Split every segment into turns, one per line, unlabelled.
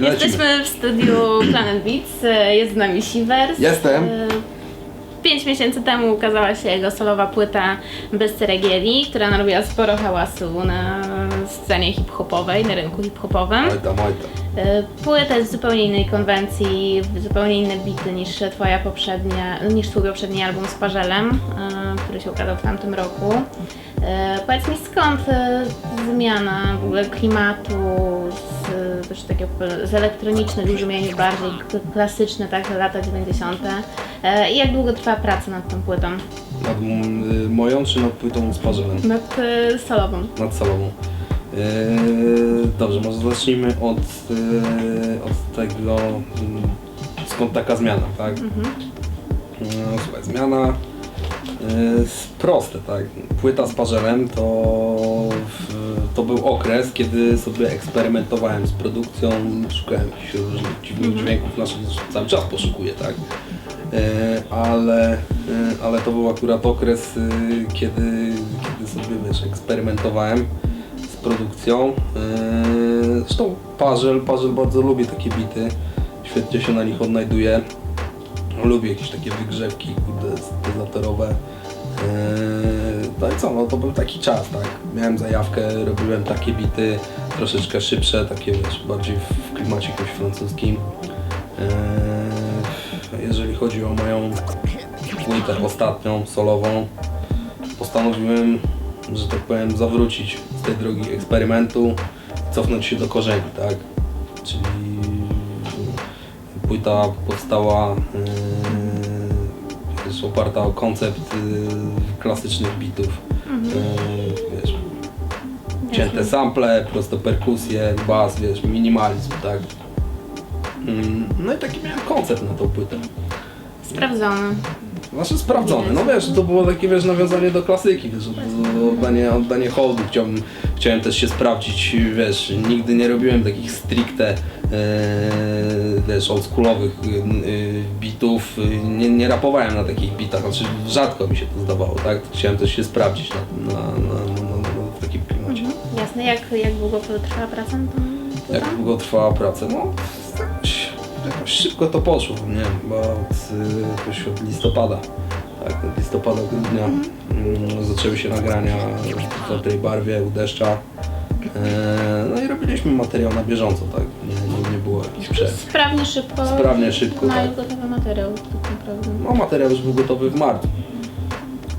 Jesteśmy w studiu Planet Beats, jest z nami Sivers.
Jestem.
E, Pięć miesięcy temu ukazała się jego solowa płyta Bez Ceregieli, która narobiła sporo hałasu na scenie hip-hopowej, na rynku hip-hopowym.
Oj tam, oj tam.
E, Płyta jest w zupełnie innej konwencji, zupełnie inne bity niż twoja poprzednia, niż twój poprzedni album z Parzelem, e, który się ukazał w tamtym roku. E, Powiedz mi skąd e, zmiana w ogóle klimatu z, też takiego z elektronicznych w brzmieniu bardziej klasyczne, tak, lata 90. E, I jak długo trwa praca nad tą płytą?
Nad m- y, moją czy nad płytą z Parzelem?
Nad e, solową.
Nad salową. Yy, dobrze, może zacznijmy od, yy, od tego, mm, skąd taka zmiana, tak? No, słuchaj, zmiana proste, tak? Płyta z Parzelem to, w, to był okres, kiedy sobie eksperymentowałem z produkcją, szukałem jakichś różnych dziwnych dźwięków, znaczy cały czas poszukuję, tak? Yy, ale, yy, ale to był akurat okres, yy, kiedy, kiedy sobie wiesz, eksperymentowałem z produkcją. Zresztą Parzel, Parzel bardzo lubię takie bity, świetnie się na nich odnajduję. Lubię jakieś takie wygrzewki kurde, syntezatorowe. Yy, No i co, no to był taki czas, tak. Miałem zajawkę, robiłem takie bity troszeczkę szybsze, takie wiesz, bardziej w, klimacie jakimś francuskim. Yy, Jeżeli chodzi o moją płytę ostatnią, solową, postanowiłem, że tak powiem, zawrócić z tej drogi eksperymentu, cofnąć się do korzeni, tak? Czyli płyta powstała jest oparta o koncept yy, klasycznych bitów. Yy, wiesz, cięte sample, proste perkusje, bas, wiesz, minimalizm, tak? Mm, No i taki miałem koncept na tą płytę.
Sprawdzony.
Znaczy sprawdzone, no wiesz, to było takie wiesz, nawiązanie do klasyki, wiesz, oddanie, oddanie hołdu, chciałbym, chciałem też się sprawdzić, wiesz, nigdy nie robiłem takich stricte, e, wiesz, oldschoolowych e, bitów, nie, nie rapowałem na takich bitach, znaczy rzadko mi się to zdawało, tak, chciałem też się sprawdzić na, na, na, na, na, w takim klimacie.
Jasne, jak, jak długo trwała praca płytą?
Jak długo trwała praca? No, jakoś, jakoś szybko to poszło, nie wiem, chyba od, jakoś od listopada. Tak, od listopada, grudnia mm, zaczęły się nagrania w tej barwie, u deszcza. E, no i robiliśmy materiał na bieżąco, tak, nie, nie, było jakichś przerw.
Sprawnie, szybko.
Sprawnie, szybko,
Mają
tak.
gotowy materiał, tak naprawdę.
No materiał już był gotowy w marcu,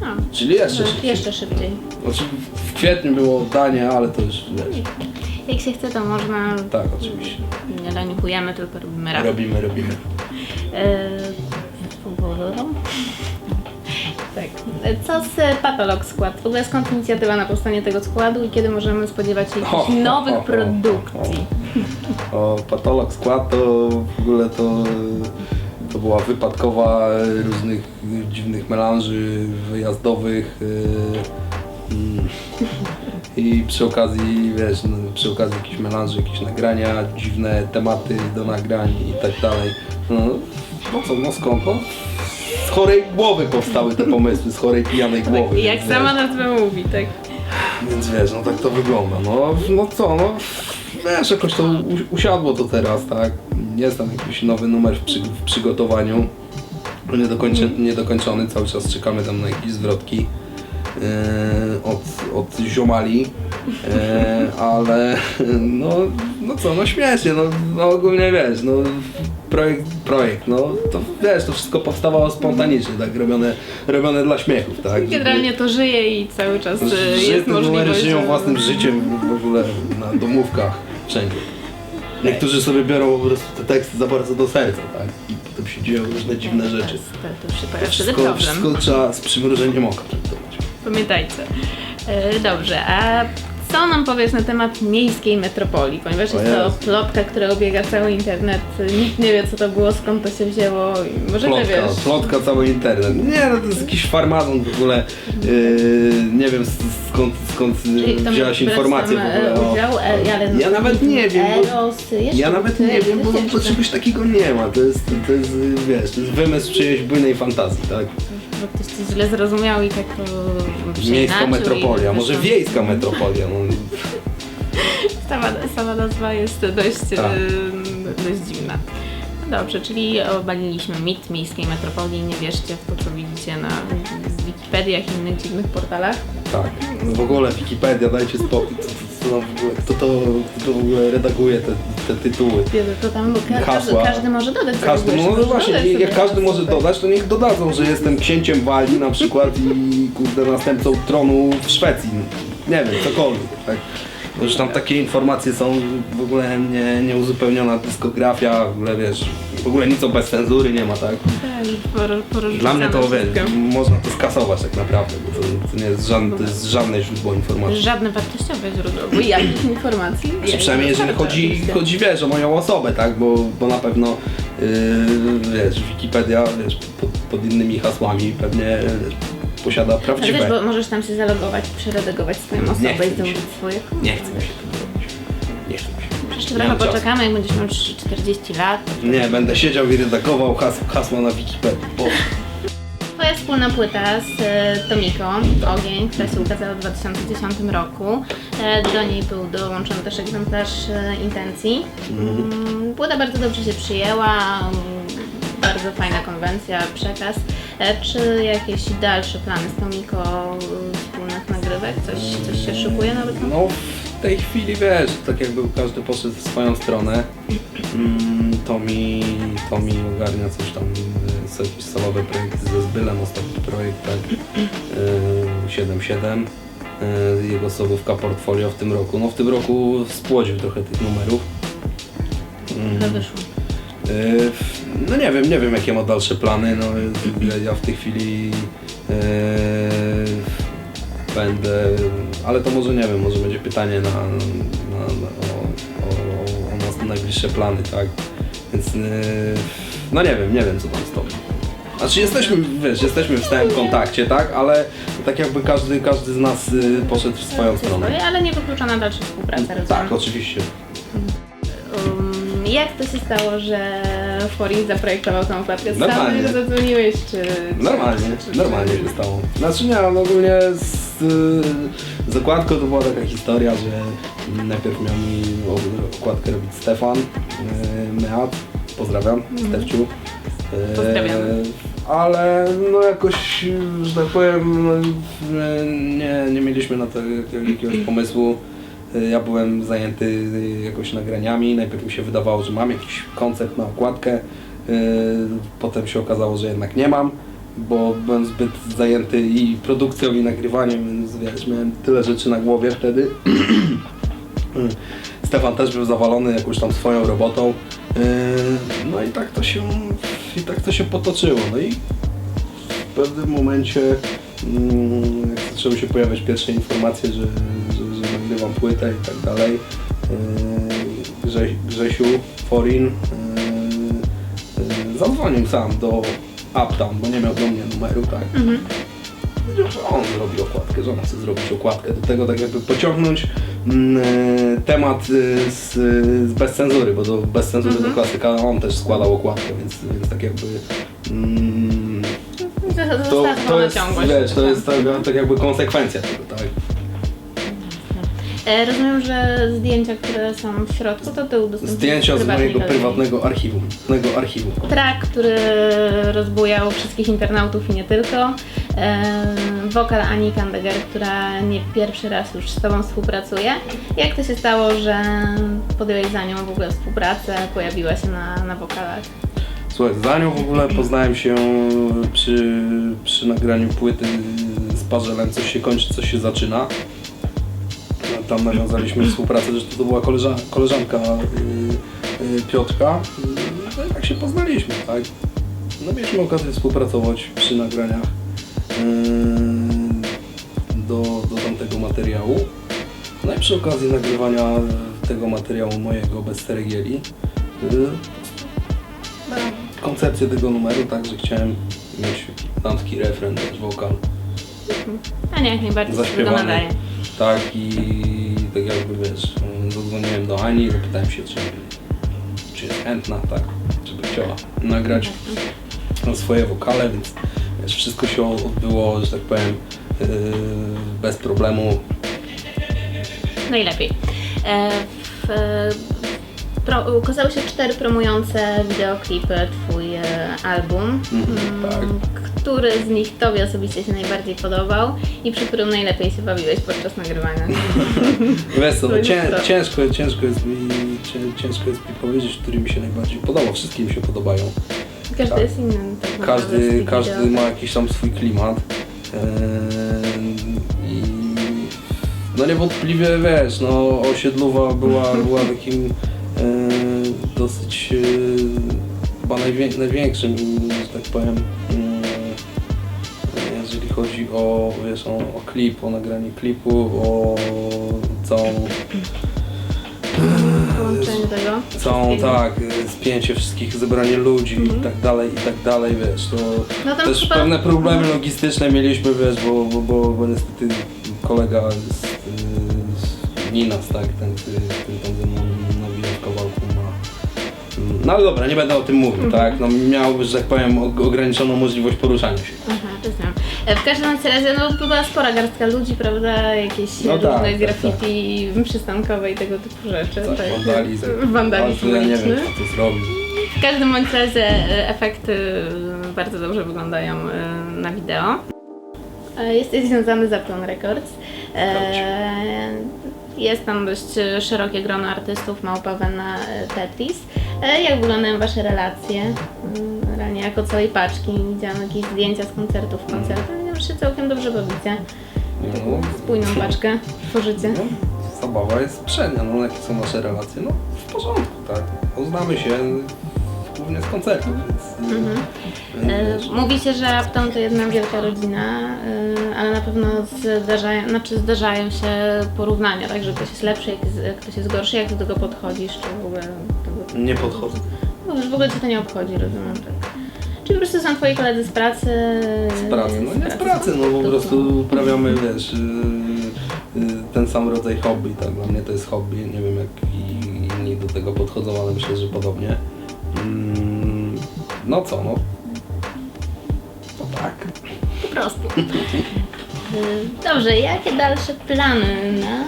A,
czyli jeszcze szybciej.
jeszcze szybciej.
Znaczy w kwietniu było oddanie, ale to już wiesz,
Jak się chce, to można.
tak oczywiście.
Nie leniuchujemy, tylko robimy rap.
Robimy, robimy.
Tak. Co z Patolog skład? W ogóle skąd inicjatywa na powstanie tego składu i kiedy możemy spodziewać się jakichś nowych produkcji?
O, patolog skład to w ogóle to, to była wypadkowa różnych dziwnych melanży wyjazdowych yy, mm, i przy okazji, wiesz, no, przy okazji jakichś melanży, jakieś nagrania, dziwne tematy do nagrań i tak dalej. No, no co, no skąd? No, chorej głowy powstały te pomysły, z chorej pijanej głowy.
Tak, jak
więc,
sama nazwa mówi, tak?
więc wiesz, no tak to wygląda. No, no co, no wiesz, jakoś to u- usiadło to teraz, tak? Jest tam jakiś nowy numer w, przy, w przygotowaniu. Niedokończony, niedokończony, cały czas czekamy tam na jakieś zwrotki yy, od, od ziomali. Yy, ale no, no co, no śmiesznie, no, no ogólnie wiesz, no projekt, projekt, no to wiesz, to wszystko powstawało spontanicznie, tak, robione, robione dla śmiechów, tak?
Generalnie to żyje i cały czas e,
Żyje,
jest możliwość.
żyją własnym życiem w ogóle na domówkach, wszędzie. Niektórzy sobie biorą po prostu te teksty za bardzo do serca, tak? I potem się dzieją różne dziwne
To,
rzeczy.
to, to już się pojawia wtedy
Wszystko,
problem.
wszystko trzeba z przymrużeniem oka traktować.
Pamiętajcie. E, Dobrze, a co nam powiesz na temat miejskiej metropolii? Ponieważ jest to plotka, która obiega cały internet. Nikt nie wie co to było, skąd to się wzięło. i Może ty
Plotka,
wiesz.
plotka cały internet. Nie, no to jest jakiś farmazon w ogóle. Yy, nie wiem skąd, skąd
Czyli
yy, wzięłaś
brać
informację w
tam,
ogóle.
e,
o-
Udział, e, ale
Ja nawet nie wiem, bo-
Eros, jeszcze
Ja nawet nie wiem, bo, bo
jeszcze.
czegoś takiego nie ma. To jest, to jest, yy, wiesz, to jest wymysł czyjejś bujnej fantazji, tak?
Bo ktoś coś źle zrozumiał i tak to
Miejska metropolia, może
wyszło.
wiejska metropolia. No,
Sama, sama nazwa jest dość
Tak.
dość dziwne. Dobrze, czyli obaliliśmy mit miejskiej metropolii. Nie wierzcie w to, co widzicie na Wikipediach i innych dziwnych portalach.
Tak. W ogóle Wikipedia, dajcie spokój. Co, to, kto to w ogóle redaguje te, te tytuły?
Wiele to tam, ka- każdy,
Hasła.
każdy może dodać. sobie,
Każdy,
wiesz,
no,
może
właśnie,
dodać
jak
sobie
każdy może dodać, to niech dodadzą, że jestem księciem Walii na przykład i kurde następcą tronu w Szwecji. Nie wiem, cokolwiek. Tak. Bo Już tam takie informacje są, w ogóle nie, nieuzupełniona dyskografia, w ogóle wiesz, w ogóle nic o bez cenzury nie ma, tak? Dla mnie to
wszystko.
można to skasować tak naprawdę, bo to, to nie jest żadne, to jest żadne źródło informacji.
Żadne wartościowe źródło, bo jakich informacji?
Czy przynajmniej jeżeli chodzi, chodzi wiesz, o moją osobę, tak? Bo, bo na pewno yy, wiesz, Wikipedia wiesz, pod, pod innymi hasłami pewnie wiesz, posiada
Ale
prawdziwe.
wiesz, bo możesz tam się zalogować, przeredagować swoją osobę i zdobyć swoje.
Nie chcę mi się tego
Jeszcze trochę poczekamy, jak będziesz miał 40 lat.
Nie, będę siedział i redagował has, hasła na Wikipedii. Bo
Twoja wspólna płyta z e, Tomiką, Ogień, która się ukazała w 2010 roku. E, Do niej był dołączony też egzemplarz e, intencji. Mm, Płyta bardzo dobrze się przyjęła, mm, bardzo fajna konwencja, przekaz. E, Czy jakieś dalsze plany z Tomiką e, wspólnych nagrywek? Coś, coś się szykuje nawet?
no w tej chwili wiesz, tak jakby każdy poszedł w swoją stronę. Mm, to mi, to mi ogarnia coś tam, y, są jakieś solowe projekty ze Zbylem, ostatni projekt, tak, y, 7.7, y, jego solówka portfolio w tym roku. No w tym roku spłodził trochę tych numerów. Mm,
wyszło.
no nie wiem, nie wiem jakie ma dalsze plany, no y, ja w tej chwili będę, ale to może nie wiem, może będzie pytanie na, na, na o, o, o nas najbliższe plany, tak? Więc yy, no nie wiem, nie wiem co tam stoi. Znaczy jesteśmy, wiesz, jesteśmy w stałym kontakcie, tak? Ale tak jakby każdy, każdy z nas y, poszedł w swoją stronę.
Ale nie wykluczona dalsza współpraca, rozumiem.
Tak, oczywiście.
Um, jak to się stało, że Forin zaprojektował tą okładkę? Sam że zadzwoniłeś, czy... czy
Normalnie,
czy, czy,
normalnie się stało. Znaczy nie, no ogólnie z, y, z okładką to była taka historia, że najpierw miał mi okładkę robić Stefan y, Meat, pozdrawiam, Stefciu. Y.
Pozdrawiamy.
Ale no jakoś, że tak powiem, no, nie, nie mieliśmy na to jak- jakiegoś pomysłu. Ja byłem zajęty jakoś nagraniami. Najpierw mi się wydawało, że mam jakiś koncept na okładkę. Potem się okazało, że jednak nie mam, bo byłem zbyt zajęty i produkcją, i nagrywaniem, więc wiesz, miałem tyle rzeczy na głowie wtedy. Stefan też był zawalony jakąś tam swoją robotą. Yy, No i tak to się, i tak to się potoczyło. No i w pewnym momencie mm, jak zaczęły się pojawiać pierwsze informacje, że, że, że nagrywam płytę i tak dalej. Yy, Grze, Grzesiu Forin yy, zadzwonił sam do Uptown, bo nie miał do mnie numeru, tak.
Mhm.
Że on zrobi okładkę, że on chce zrobić okładkę. Do tego tak jakby pociągnąć mm, e, temat e, z, z bez cenzury, bo do bez cenzury
Mhm.
do klasyka on też składał okładkę, więc, więc tak jakby mm, to, to jest, wiesz, to jest tak, tak jakby konsekwencja tego, tak?
E, Rozumiem, że zdjęcia, które są w środku, to ty udostępniłeś
Zdjęcia z
prywatnej
mojego
galerii.
prywatnego archiwum. Mojego archiwum.
Track, który rozbujał wszystkich internautów i nie tylko. E, Wokal Ani Kandeger, która nie pierwszy raz już z Tobą współpracuje. Jak to się stało, że podjęłeś za nią w ogóle współpracę, pojawiła się na, na wokalach?
Słuchaj, za nią w ogóle poznałem się przy, przy nagraniu płyty z Parzelem, coś się kończy, coś się zaczyna. Tam nawiązaliśmy współpracę, że to była koleża, koleżanka y, y, Piotrka. No i tak się poznaliśmy, tak? No mieliśmy okazję współpracować przy nagraniach y, do, do tamtego materiału. No i przy okazji nagrywania tego materiału mojego bez ceregieli na koncepcję tego numeru, tak, że chciałem mieć damski refren, też wokal,
A nie, jak najbardziej się nadaje.
Tak i tak jakby wiesz, zadzwoniłem do Ani i zapytałem się, czy, czy jest chętna, tak, czy by chciała nagrać swoje wokale, więc wiesz, wszystko się odbyło, że tak powiem, yy, bez problemu.
Najlepiej. E, w, pro, ukazały się cztery promujące wideoklipy twój e, album.
Mhm, tak.
Mm, Który z nich tobie osobiście się najbardziej podobał i przy którym najlepiej się bawiłeś podczas nagrywania?
Wiesz co,
To
no, cię, ciężko, ciężko, jest mi, cię, ciężko jest mi powiedzieć, który mi się najbardziej podobał. Wszystkie mi się podobają.
Każdy
Tak.
jest inny. Tak
Każdy, każdy
wideo.
ma jakiś tam swój klimat. Eee, I no niewątpliwie wiesz, no osiedlowa była, była takim dosyć eee, chyba najwię, największym, że tak powiem, mm, jeżeli chodzi o, wiesz, o, o klip, o nagranie klipu, o całą
Połączenie tego.
całą tak, spięcie wszystkich, zebranie ludzi i tak dalej, i tak dalej, wiesz, to
No
też
chyba-
pewne problemy logistyczne mieliśmy, wiesz, bo, bo, bo, bo niestety kolega z, z Ninas, tak, ten, który, który tam no ale dobra, nie będę o tym mówił,
Mhm.
tak, no miał, że tak powiem, ograniczoną możliwość poruszania się.
Aha, rozumiem. E, W każdym razie no, była spora garstka ludzi, prawda? Jakieś
No
różne
tak, tak,
graffiti przystankowe i tego typu rzeczy.
Tak, wandalizm.
Wandalizm
Ale to ja nie wiem, kto to zrobił.
W każdym bądź razie e, efekty e, bardzo dobrze wyglądają e, na wideo. E, Jesteś związany z Apton Records. E, Jest tam dość e, szerokie grono artystów, Małpawena, e, Tetris. E, Jak wyglądają Wasze relacje? Mm, Realnie jako całej paczki. Widziałam jakieś zdjęcia z koncertów, koncertów. Wiem, że się całkiem dobrze bawicie.
No,
Spójną paczkę tworzycie.
No, zabawa jest przednia, no jakie są nasze relacje? No w porządku, tak. Poznamy się głównie z koncertów, więc...
Mhm.
e,
Mówi się, że Uptown to jedna wielka rodzina, e, ale na pewno zdarzają, znaczy zdarzają się porównania, tak, że ktoś jest lepszy, jak, jest- ktoś jest gorszy, jak do tego podchodzisz, czy w ogóle tego,
Nie podchodzę.
no, w ogóle Cię to nie obchodzi, rozumiem, tak. Czyli po prostu są Twoi koledzy z pracy?
Z pracy, no nie z pracy, no po prostu uprawiamy, wiesz, yy, yy, ten sam rodzaj hobby, tak, dla mnie to jest hobby, nie wiem jak i inni do tego podchodzą, ale myślę, że podobnie. No co, no. To tak.
Po prostu. E, Dobrze, jakie dalsze plany na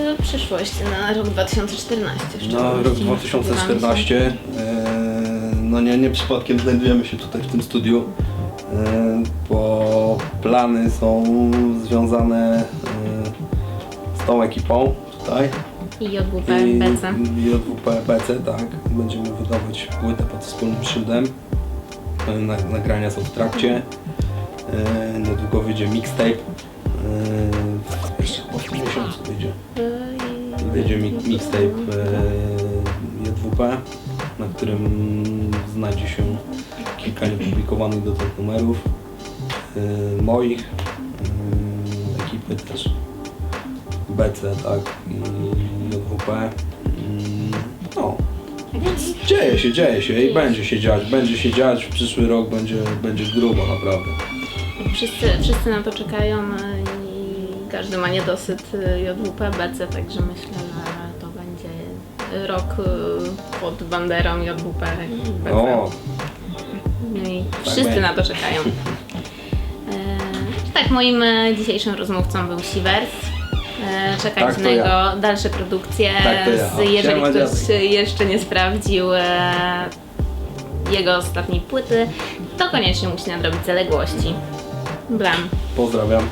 e, przyszłość, na rok 2014? w
Na rok
szczególności?
2014, e, no nie, nie przypadkiem znajdujemy się tutaj w tym studiu, e, bo plany są związane e, z tą ekipą tutaj.
I JWP, BC.
I JWP BC, tak. Będziemy wydawać płytę pod wspólnym szyldem. E, Na, nagrania są w trakcie. E, niedługo wyjdzie mixtape. Jeszcze tym miesiącu wyjdzie. Wyjdzie mi mixtape e, JWP, na którym znajdzie się kilka niepublikowanych dotąd numerów moich, ekipy też BC, tak, i Mm, No, dzieje się, dzieje się i będzie się dziać, będzie się dziać, w przyszły rok będzie, będzie grubo naprawdę.
Wszyscy, wszyscy na to czekają i każdy ma niedosyt JWP, BC, także myślę, że to będzie rok e, pod banderą JWP i BC.
O,
No i
tak
wszyscy na to czekają. E, tak, moim e, dzisiejszym rozmówcą był Sievers. E, Czekać
Tak,
na jego
ja.
dalsze produkcje.
Tak, to ja.
Z, jeżeli
Siema,
ktoś
dziadek.
jeszcze nie sprawdził e, jego ostatniej płyty, to koniecznie musi nadrobić zaległości. Blam.
pozdrawiam.